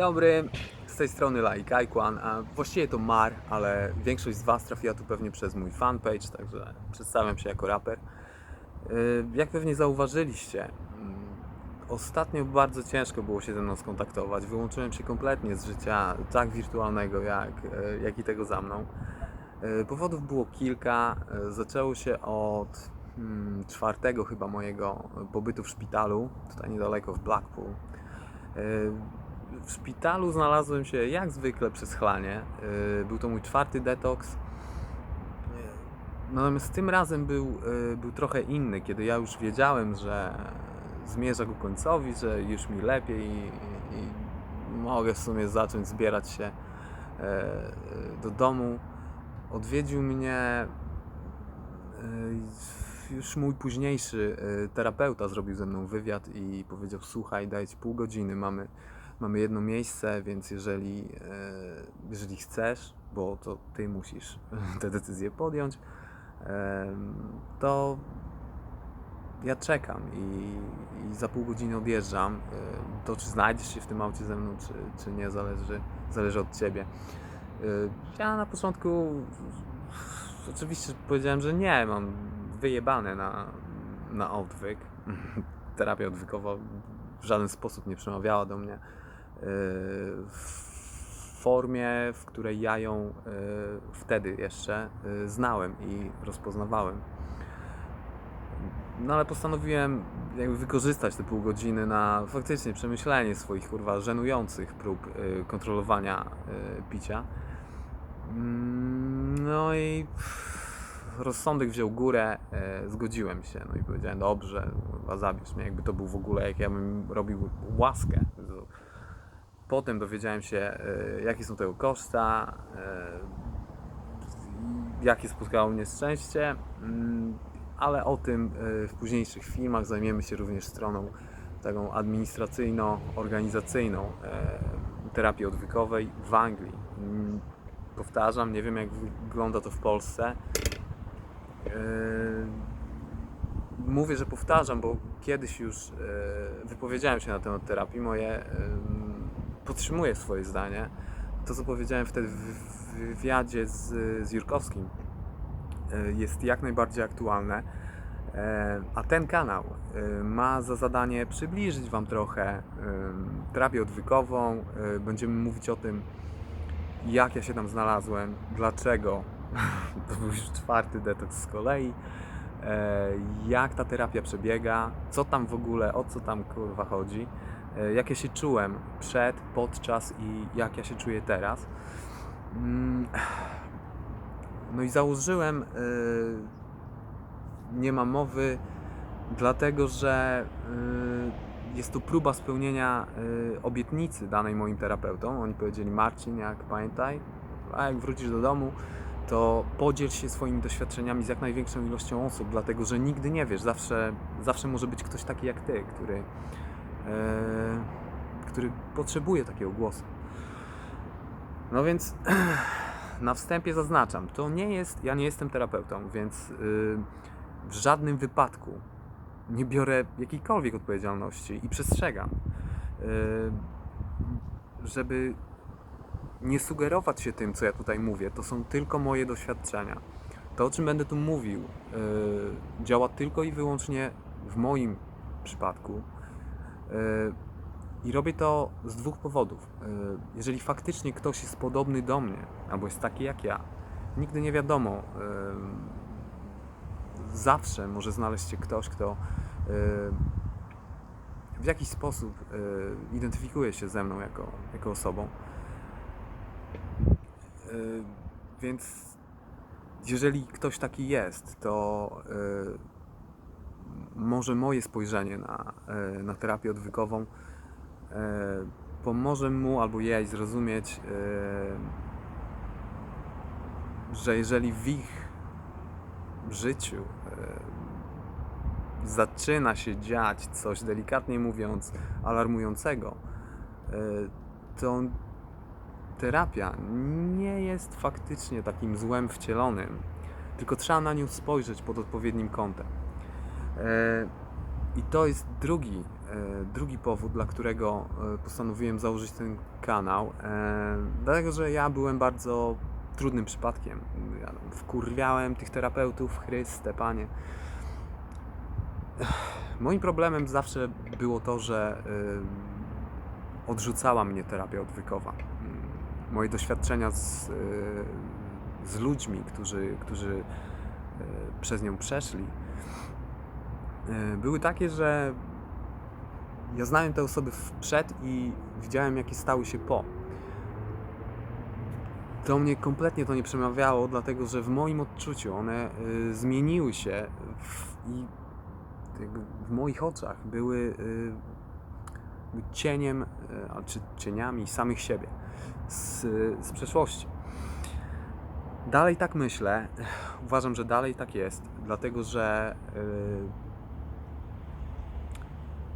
dobry, z tej strony Like Aikwan, właściwie to Mar, ale większość z Was trafiła tu pewnie przez mój fanpage, także przedstawiam się jako raper. Yy, Jak pewnie zauważyliście, mm, ostatnio bardzo ciężko było się ze mną skontaktować. Wyłączyłem się kompletnie z życia tak wirtualnego, jak, e, jak i tego za mną. E, Powodów było kilka. Zaczęło się od hmm, czwartego chyba mojego pobytu w szpitalu, tutaj niedaleko w Blackpool. W szpitalu znalazłem się jak zwykle przy schlanie. E, Był to mój czwarty detoks. Natomiast tym razem był, e, był trochę inny, kiedy ja już wiedziałem, że zmierza ku końcowi, że już mi lepiej i, i mogę w sumie zacząć zbierać się do domu. Odwiedził mnie już mój późniejszy terapeuta zrobił ze mną wywiad i powiedział: Słuchaj, daj ci pół godziny, mamy, mamy jedno miejsce, więc jeżeli, e, jeżeli chcesz, bo to ty musisz tę decyzję podjąć, to ja czekam i, i za pół godziny odjeżdżam. Em, To czy znajdziesz się w tym aucie ze mną, czy, czy nie, zależy, zależy od ciebie. Y, Ja na początku oczywiście powiedziałem, że nie, mam wyjebane na, na odwyk. Terapia odwykowa w żaden sposób nie przemawiała do mnie w formie, w której ja ją y, wtedy jeszcze y, znałem i rozpoznawałem. No ale postanowiłem jakby wykorzystać te pół godziny na faktycznie przemyślenie swoich kurwa żenujących prób y, kontrolowania picia. Mm, No i rozsądek wziął górę, e, zgodziłem się. No i powiedziałem, dobrze, kurwa, zabierz mnie, jakby to był w ogóle, jak ja bym robił łaskę. Potem dowiedziałem się, e, jakie są tego koszta, e, jakie spotkało mnie szczęście, mm, ale o tym e, w późniejszych filmach zajmiemy się również stroną taką administracyjno-organizacyjną terapii odwykowej w Anglii. Mm, Powtarzam, nie wiem jak wygląda to w Polsce. Mówię, że powtarzam, bo kiedyś już wypowiedziałem się na temat terapii. Moje podtrzymuję swoje zdanie. To, co powiedziałem wtedy w wywiadzie z, z Jurkowskim, e, jest jak najbardziej aktualne. E, A ten kanał e, ma za zadanie przybliżyć Wam trochę terapię odwykową. Będziemy mówić o tym, jak ja się tam znalazłem, dlaczego. To był już czwarty detoks z kolei. Jak ta terapia przebiega, co tam w ogóle, o co tam kurwa chodzi, jak ja się czułem przed, podczas i jak ja się czuję teraz. Mm, No i założyłem, y, nie ma mowy, dlatego że y, jest to próba spełnienia obietnicy danej moim terapeutom. Oni powiedzieli: Marcin, jak pamiętaj, a jak wrócisz do domu, to podziel się swoimi doświadczeniami z jak największą ilością osób, dlatego że nigdy nie wiesz, zawsze, zawsze może być ktoś taki jak ty, który, e, który potrzebuje takiego głosu. No więc na wstępie zaznaczam, to nie jest, ja nie jestem terapeutą, więc y, w żadnym wypadku nie biorę jakiejkolwiek odpowiedzialności i przestrzegam, y, żeby nie sugerować się tym, co ja tutaj mówię. To są tylko moje doświadczenia. To, o czym będę tu mówił, y, działa tylko i wyłącznie w moim przypadku. Y, I robię to z dwóch powodów. Y, Jeżeli faktycznie ktoś jest podobny do mnie, albo jest taki jak ja, nigdy nie wiadomo. y, Zawsze może znaleźć się ktoś, kto w jakiś sposób identyfikuje się ze mną jako, jako osobą. Więc jeżeli ktoś taki jest, to może moje spojrzenie na, y, na terapię odwykową y, pomoże mu albo jej zrozumieć, y, że jeżeli w ich życiu zaczyna się dziać coś, delikatnie mówiąc, alarmującego, to terapia nie jest faktycznie takim złem wcielonym, tylko trzeba na nią spojrzeć pod odpowiednim kątem. E, I to jest drugi drugi powód, dla którego e, postanowiłem założyć ten kanał, e, dlatego że ja byłem bardzo trudnym przypadkiem. Ja wkurwiałem tych terapeutów, Chryste, Panie. Moim problemem zawsze było to, że odrzucała mnie terapia odwykowa. Mm, Moje doświadczenia z, z ludźmi, którzy, którzy przez nią przeszli, były takie, że ja znałem te osoby przed i widziałem, jakie stały się po. To mnie kompletnie to nie przemawiało, dlatego że w moim odczuciu one y, zmieniły się w, i w moich oczach były, y, cieniem, y, czy cieniami samych siebie z, z przeszłości. Dalej tak myślę. Uważam, że dalej tak jest, dlatego że y,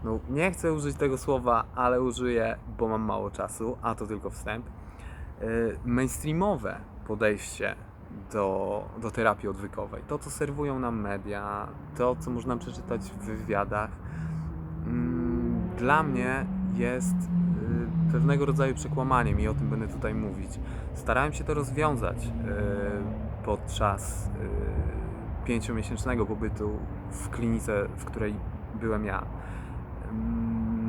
no, nie chcę użyć tego słowa, ale użyję, bo mam mało czasu, a to tylko wstęp. Y, mainstreamowe podejście do, do terapii odwykowej, to co serwują nam media, to co można przeczytać w wywiadach, mm, dla mnie jest y, pewnego rodzaju przekłamaniem i o tym będę tutaj mówić. Starałem się to rozwiązać y, podczas pięciomiesięcznego pobytu w klinice, w której byłem ja.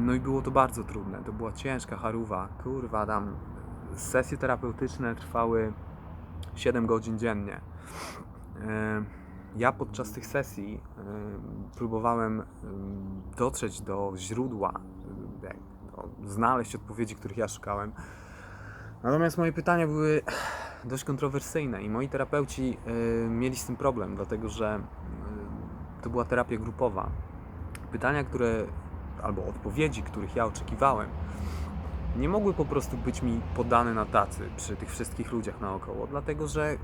No i było to bardzo trudne. To była ciężka charuwa. Kurwa, tam sesje terapeutyczne trwały 7 godzin dziennie. E, Ja podczas tych sesji e, próbowałem em, dotrzeć do źródła, e, no, znaleźć odpowiedzi, których ja szukałem. Natomiast moje pytania były dość kontrowersyjne i moi terapeuci mieli z tym problem, dlatego że to była terapia grupowa. Pytania, które albo odpowiedzi, których ja oczekiwałem, nie mogły po prostu być mi podane na tacy przy tych wszystkich ludziach naokoło, dlatego że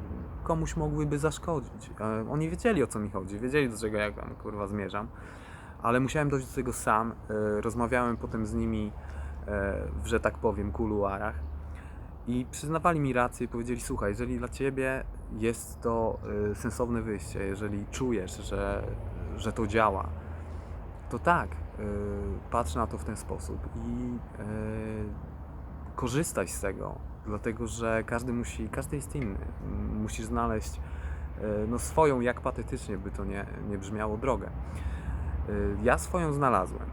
komuś mogłyby zaszkodzić. Oni wiedzieli o co mi chodzi, wiedzieli do czego ja tam kurwa zmierzam, ale musiałem dojść do tego sam. E, Rozmawiałem potem z nimi e, w, że tak powiem, kuluarach i przyznawali mi rację i powiedzieli: Słuchaj, jeżeli dla ciebie jest to e, sensowne wyjście, jeżeli czujesz, że, że to działa, to tak, y, patrz na to w ten sposób i y, korzystaj z tego, dlatego że każdy musi, każdy jest inny. Musisz znaleźć y, no, swoją, jak patetycznie by to nie, nie brzmiało, drogę. Ja swoją znalazłem.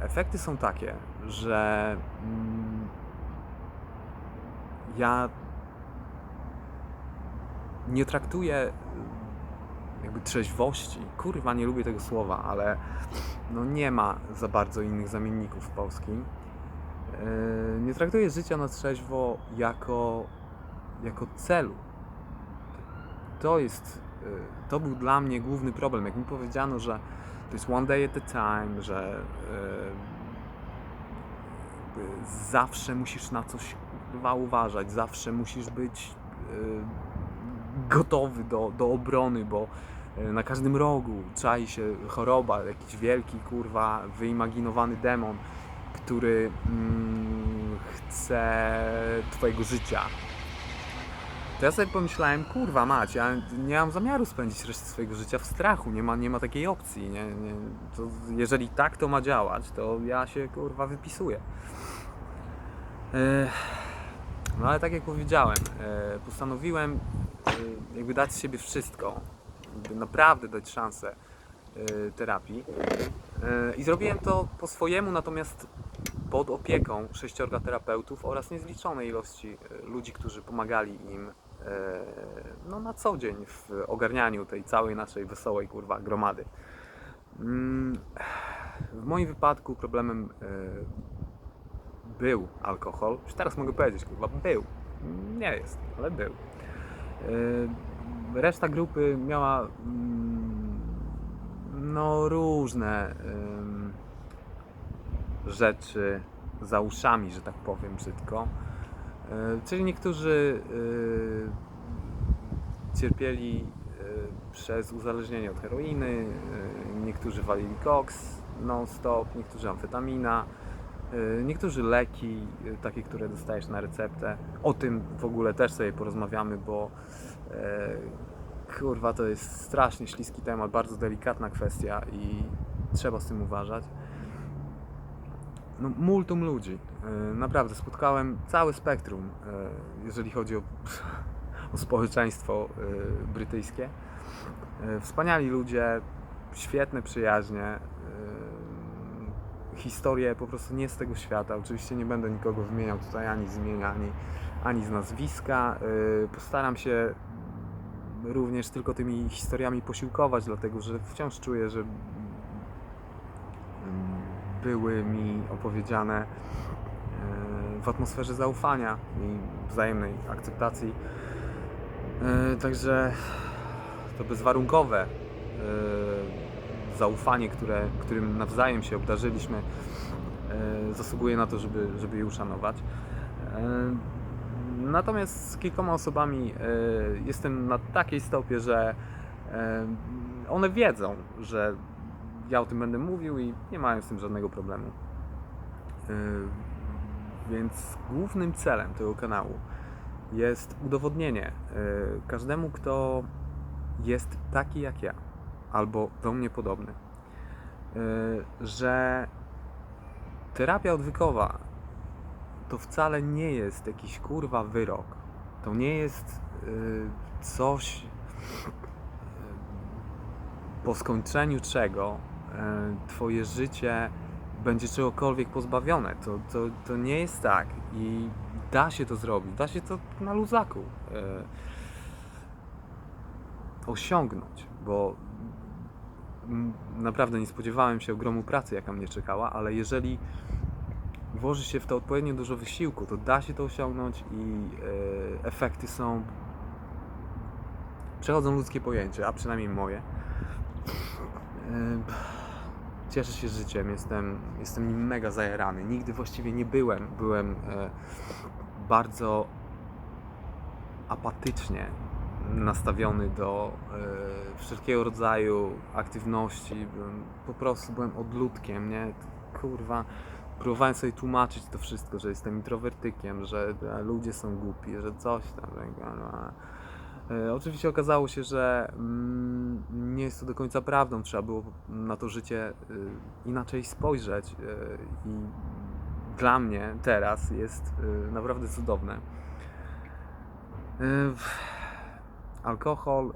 Efekty są takie, że mm, ja nie traktuję jakby trzeźwości. Kurwa, nie lubię tego słowa, ale no nie ma za bardzo innych zamienników w polskim. Yy, Nie traktuję życia na trzeźwo jako, jako celu. To jest, yy, to był dla mnie główny problem. Jak mi powiedziano, że to jest one day at a time, że yy, zawsze musisz na coś uważać, zawsze musisz być gotowy do, do obrony, bo E, na każdym rogu czai się choroba, jakiś wielki, kurwa, wyimaginowany demon, który mm, chce twojego życia. To ja sobie pomyślałem, kurwa mać, ja nie mam zamiaru spędzić reszty swojego życia w strachu, nie ma, nie ma takiej opcji, nie, nie, to jeżeli tak to ma działać, to ja się, kurwa, wypisuję. E, No ale tak jak powiedziałem, e, postanowiłem jakby dać z siebie wszystko, naprawdę dać szansę e, terapii. E, I zrobiłem to po swojemu, natomiast pod opieką sześciorga terapeutów oraz niezliczonej ilości e, ludzi, którzy pomagali im no, na co dzień w ogarnianiu tej całej naszej wesołej kurwa gromady. Mm, W moim wypadku problemem był alkohol. Już teraz mogę powiedzieć, kurwa, był. Nie jest, ale był. Yy, Reszta grupy miała mm, no różne rzeczy za uszami, że tak powiem brzydko. Yy, Czyli niektórzy yy, cierpieli przez uzależnienie od heroiny, niektórzy walili koks non-stop, niektórzy amfetamina, niektórzy leki, yy, takie, które dostajesz na receptę. O tym w ogóle też sobie porozmawiamy, bo yy, kurwa to jest strasznie śliski temat, bardzo delikatna kwestia i trzeba z tym uważać. no, multum ludzi. Naprawdę, spotkałem całe spektrum, jeżeli chodzi o, o społeczeństwo brytyjskie. Wspaniali ludzie, świetne przyjaźnie, historie po prostu nie z tego świata. Oczywiście nie będę nikogo wymieniał tutaj ani z imienia, ani, ani z nazwiska. E, Postaram się również tylko tymi historiami posiłkować, dlatego że wciąż czuję, że mm, były mi opowiedziane e, w atmosferze zaufania i wzajemnej akceptacji. E, Także to bezwarunkowe zaufanie, które, którym nawzajem się obdarzyliśmy, e, zasługuje na to, żeby, żeby je uszanować. E, Natomiast z kilkoma osobami e, jestem na takiej stopie, że one wiedzą, że ja o tym będę mówił i nie mają z tym żadnego problemu. Więc głównym celem tego kanału jest udowodnienie każdemu, kto jest taki jak ja, albo do mnie podobny, e, że terapia odwykowa to wcale nie jest jakiś kurwa wyrok. To nie jest y, coś, y, po skończeniu czego y, twoje życie będzie czegokolwiek pozbawione. To, to, to nie jest tak i da się to zrobić. Da się to na luzaku y, osiągnąć, bo naprawdę nie spodziewałem się ogromu pracy, jaka mnie czekała, ale jeżeli włoży się w to odpowiednio dużo wysiłku, to da się to osiągnąć i e, efekty są. przechodzą ludzkie pojęcie, a przynajmniej moje. E, cieszę się życiem, jestem, jestem nim mega zajarany. Nigdy właściwie nie byłem. Byłem e, bardzo apatycznie nastawiony do e, wszelkiego rodzaju aktywności. Byłem, po prostu byłem odludkiem, nie? Kurwa, próbowałem sobie tłumaczyć to wszystko, że jestem introwertykiem, że e, ludzie są głupi, że coś tam. E, Oczywiście okazało się, że mm, nie jest to do końca prawdą. Trzeba było na to życie y, inaczej spojrzeć. y, I dla mnie teraz jest y, naprawdę cudowne. Alkohol y,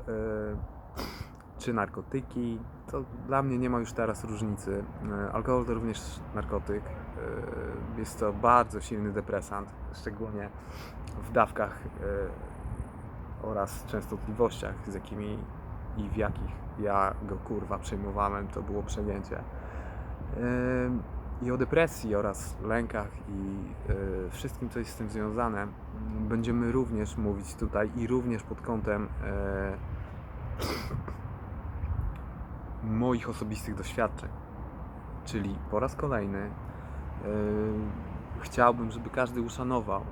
czy narkotyki, to dla mnie nie ma już teraz różnicy. Y, Alkohol to również narkotyk. Y, Jest to bardzo silny depresant, szczególnie w dawkach oraz częstotliwościach, z jakimi i w jakich ja go kurwa przejmowałem, to było przegięcie. Ym, I o depresji oraz lękach i wszystkim, co jest z tym związane, będziemy również mówić tutaj i również pod kątem y, moich osobistych doświadczeń. Czyli po raz kolejny y, chciałbym, żeby każdy uszanował y,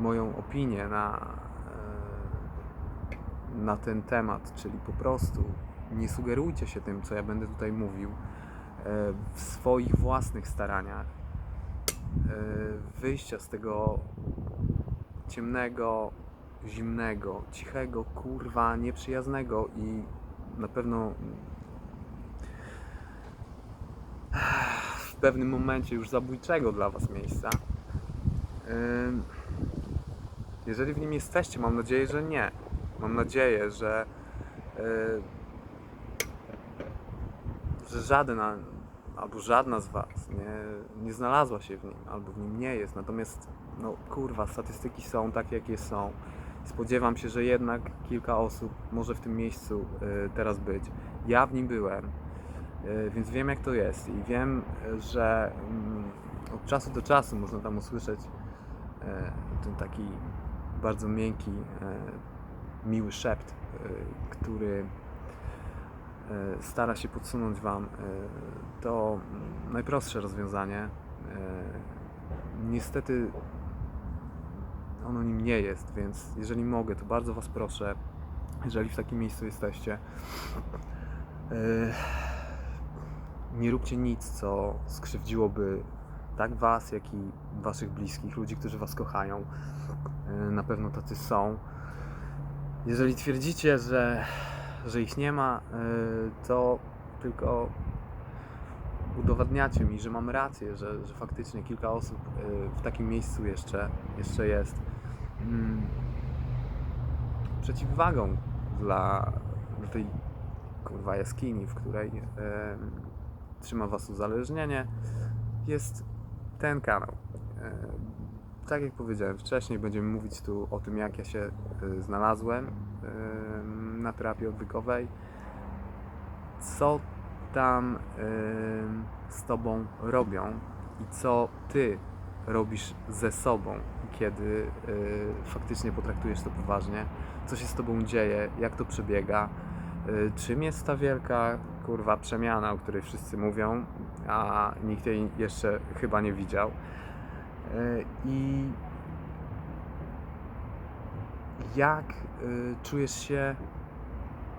moją opinię na, y, na ten temat, czyli po prostu nie sugerujcie się tym, co ja będę tutaj mówił y, w swoich własnych staraniach wyjścia z tego ciemnego, zimnego, cichego, kurwa, nieprzyjaznego i na pewno w pewnym momencie już zabójczego dla Was miejsca. Jeżeli w nim jesteście, mam nadzieję, że nie. Mam nadzieję, że, y, że żadna albo żadna z Was nie, nie znalazła się w nim, albo w nim nie jest. Natomiast, no kurwa, statystyki są takie, jakie są. Spodziewam się, że jednak kilka osób może w tym miejscu y, teraz być. Ja w nim byłem. Y, więc wiem jak to jest i wiem, y, że mm, od czasu do czasu można tam usłyszeć y, ten taki bardzo miękki, y, miły szept, y, który y, stara się podsunąć Wam y, to najprostsze rozwiązanie. Y, Niestety ono nim nie jest, więc jeżeli mogę, to bardzo Was proszę, jeżeli w takim miejscu jesteście, nie róbcie nic, co skrzywdziłoby tak Was, jak i Waszych bliskich, ludzi, którzy Was kochają. Na pewno tacy są. Jeżeli twierdzicie, że, że ich nie ma, y, to tylko udowadniacie mi, że mam rację, że, że faktycznie kilka osób y, w takim miejscu jeszcze, jeszcze jest. Mm, Przeciwwagą dla, dla tej kurwa jaskini, w której em, trzyma was uzależnienie, jest ten kanał. Tak jak powiedziałem wcześniej, będziemy mówić tu o tym, jak ja się znalazłem em, na terapii odwykowej, co tam z tobą robią i co ty robisz ze sobą, kiedy y, faktycznie potraktujesz to poważnie, co się z tobą dzieje, jak to przebiega, y, czym jest ta wielka kurwa przemiana, o której wszyscy mówią, a nikt jej jeszcze chyba nie widział. Y, I jak czujesz się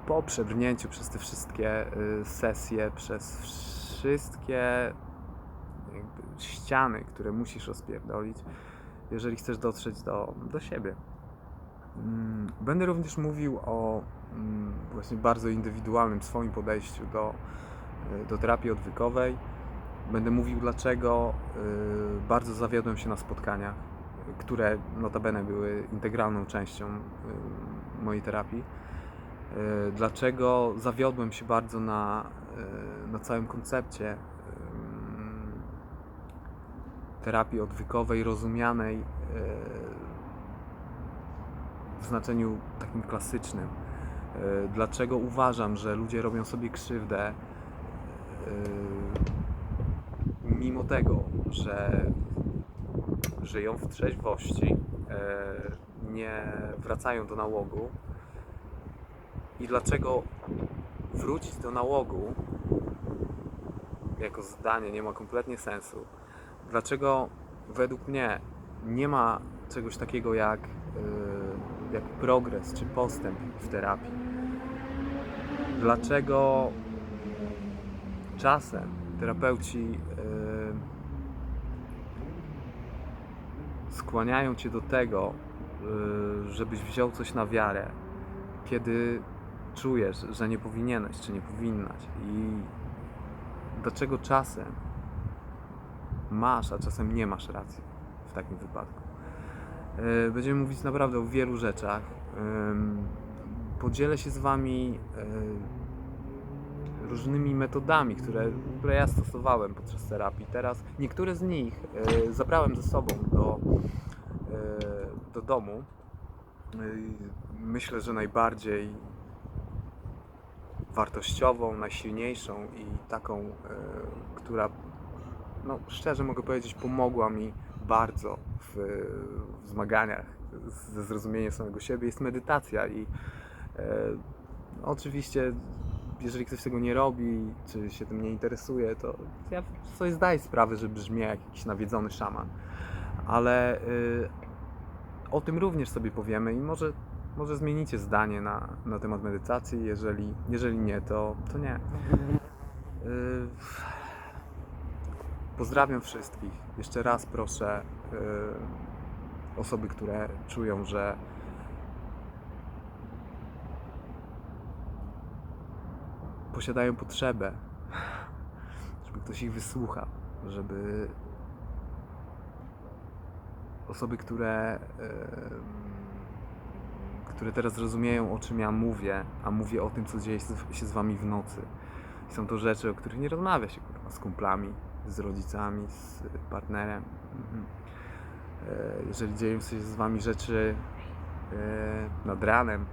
po przebrnięciu przez te wszystkie y, sesje, przez wszystkie ściany, które musisz rozpierdolić, jeżeli chcesz dotrzeć do, do siebie. Mm, Będę również mówił o mm, właśnie bardzo indywidualnym swoim podejściu do, y, do terapii odwykowej. Będę mówił, dlaczego y, bardzo zawiodłem się na spotkaniach, y, które notabene były integralną częścią y, mojej terapii. Y, Dlaczego zawiodłem się bardzo na, y, na całym koncepcie terapii odwykowej, rozumianej y, w znaczeniu takim klasycznym. Dlaczego uważam, że ludzie robią sobie krzywdę mimo tego, że żyją w trzeźwości, nie wracają do nałogu i dlaczego wrócić do nałogu jako zdanie nie ma kompletnie sensu. Dlaczego według mnie nie ma czegoś takiego jak, y, jak progres czy postęp w terapii. Dlaczego czasem terapeuci y, skłaniają cię do tego, żebyś wziął coś na wiarę, kiedy czujesz, że nie powinieneś czy nie powinnaś i dlaczego czasem masz, a czasem nie masz racji w takim wypadku. E, Będziemy mówić naprawdę o wielu rzeczach. Ym, Podzielę się z Wami różnymi metodami, które, które ja stosowałem podczas terapii. Teraz niektóre z nich zabrałem ze sobą do, do domu. E, Myślę, że najbardziej wartościową, najsilniejszą i taką, e, która, no szczerze mogę powiedzieć, pomogła mi bardzo w, w zmaganiach ze zrozumieniem samego siebie, jest medytacja i e, oczywiście jeżeli ktoś tego nie robi, czy się tym nie interesuje, to ja sobie zdaję sprawę, że brzmi jak jakiś nawiedzony szaman, ale y, o tym również sobie powiemy i może może zmienicie zdanie na, na temat medytacji. Jeżeli, jeżeli nie, to, to nie. Yy, Pozdrawiam wszystkich. Jeszcze raz proszę yy, osoby, które czują, że posiadają potrzebę, żeby ktoś ich wysłuchał, żeby osoby, które które teraz rozumieją, o czym ja mówię, a mówię o tym, co dzieje się- z wami w nocy. I są to rzeczy, o których nie rozmawia się kurwa, z kumplami, z rodzicami, z partnerem. Mhm. E, Jeżeli dzieją się z wami rzeczy e, nad ranem,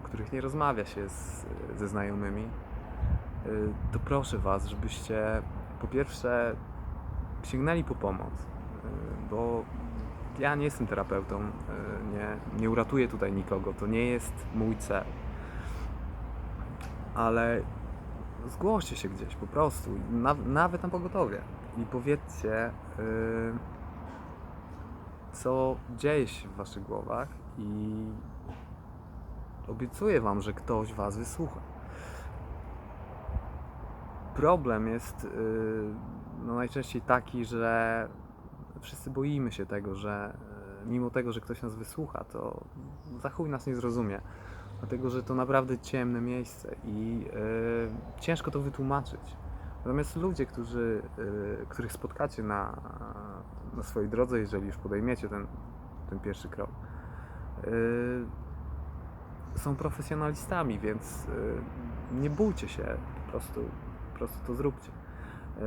o których nie rozmawia się z, ze znajomymi, e, to proszę was, żebyście po pierwsze sięgnęli po pomoc, bo ja nie jestem terapeutą, y, nie, nie uratuję tutaj nikogo, to nie jest mój cel. Ale zgłoście się gdzieś po prostu, na, nawet na pogotowie i powiedzcie, y, co dzieje się w waszych głowach i obiecuję wam, że ktoś was wysłucha. Problem jest y, no, najczęściej taki, że wszyscy boimy się tego, że e, mimo tego, że ktoś nas wysłucha, to za chuj nas nie zrozumie. Dlatego, że to naprawdę ciemne miejsce i e, ciężko to wytłumaczyć. Natomiast ludzie, którzy, y, których spotkacie na, na swojej drodze, jeżeli już podejmiecie ten, ten pierwszy krok, y, są profesjonalistami, więc y, nie bójcie się, po prostu, po prostu to zróbcie. Y,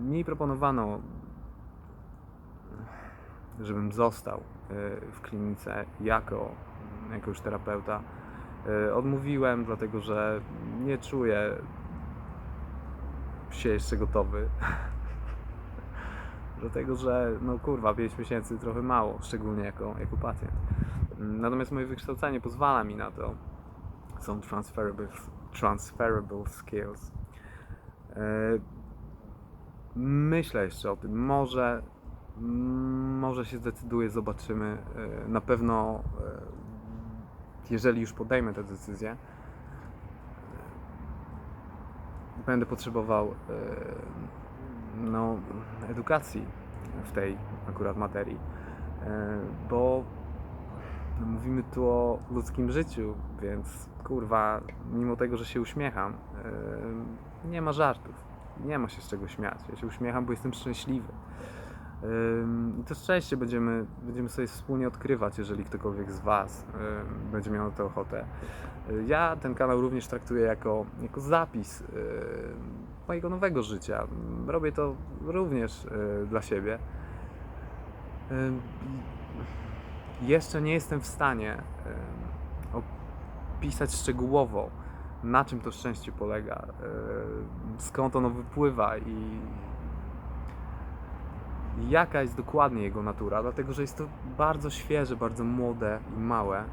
Mi proponowano, żebym został y, w klinice jako, jako już terapeuta. Y, Odmówiłem, dlatego że nie czuję się jeszcze gotowy. Dlatego, że no kurwa, 5 miesięcy trochę mało, szczególnie jako, jako pacjent. Mm, Natomiast moje wykształcenie pozwala mi na to. Są transferable, transferable skills. E, Myślę jeszcze o tym. Może, może się zdecyduję, zobaczymy. E, Na pewno, e, jeżeli już podejmę tę decyzję, e, będę potrzebował no, edukacji w tej akurat materii, bo no, mówimy tu o ludzkim życiu, więc kurwa, mimo tego, że się uśmiecham, nie ma żartów, nie ma się z czego śmiać. Ja się uśmiecham, bo jestem szczęśliwy. I to szczęście będziemy, będziemy sobie wspólnie odkrywać, jeżeli ktokolwiek z Was będzie miał na to ochotę. Y, Ja ten kanał również traktuję jako, jako zapis mojego nowego życia. Robię to również y, dla siebie. Jeszcze nie jestem w stanie opisać szczegółowo, na czym to szczęście polega, skąd ono wypływa i jaka jest dokładnie jego natura, dlatego że jest to bardzo świeże, bardzo młode i małe.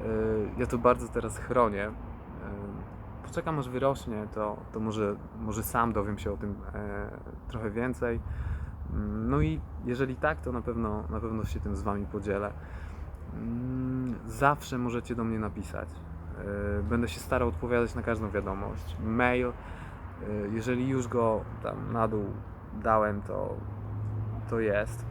Yy, Ja to bardzo teraz chronię. Yy, Poczekam aż wyrośnie, to, to może, może sam dowiem się o tym e, trochę więcej. Mm, No i jeżeli tak, to na pewno, na pewno się tym z Wami podzielę. Mm, Zawsze możecie do mnie napisać. Yy, Będę się starał odpowiadać na każdą wiadomość. Mail, yy, jeżeli już go tam na dół dałem, to to jest.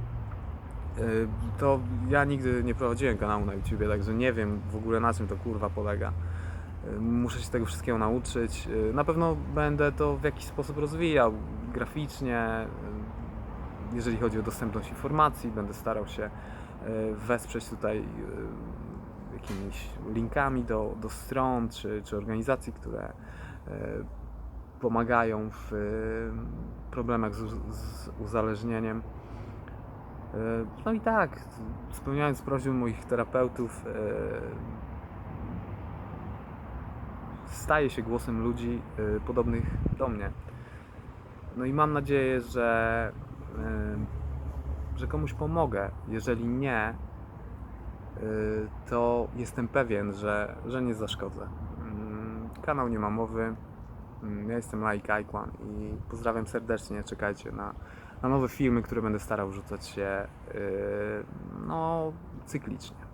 Y, To ja nigdy nie prowadziłem kanału na YouTubie, także nie wiem w ogóle na czym to kurwa polega. Y, Muszę się tego wszystkiego nauczyć. Y, Na pewno będę to w jakiś sposób rozwijał graficznie. Jeżeli chodzi o dostępność informacji, będę starał się wesprzeć tutaj jakimiś linkami do, do stron czy, czy organizacji, które pomagają w problemach z, z uzależnieniem. E, No i tak, spełniając prośbę moich terapeutów, e, staję się głosem ludzi e, podobnych do mnie. No i mam nadzieję, że, że komuś pomogę. Jeżeli nie, to jestem pewien, że, że nie zaszkodzę. Mm, Kanał nie ma mowy. Mm, Ja jestem Laik Aikwan i pozdrawiam serdecznie. Czekajcie na, na nowe filmy, które będę starał rzucać się yy, no, cyklicznie.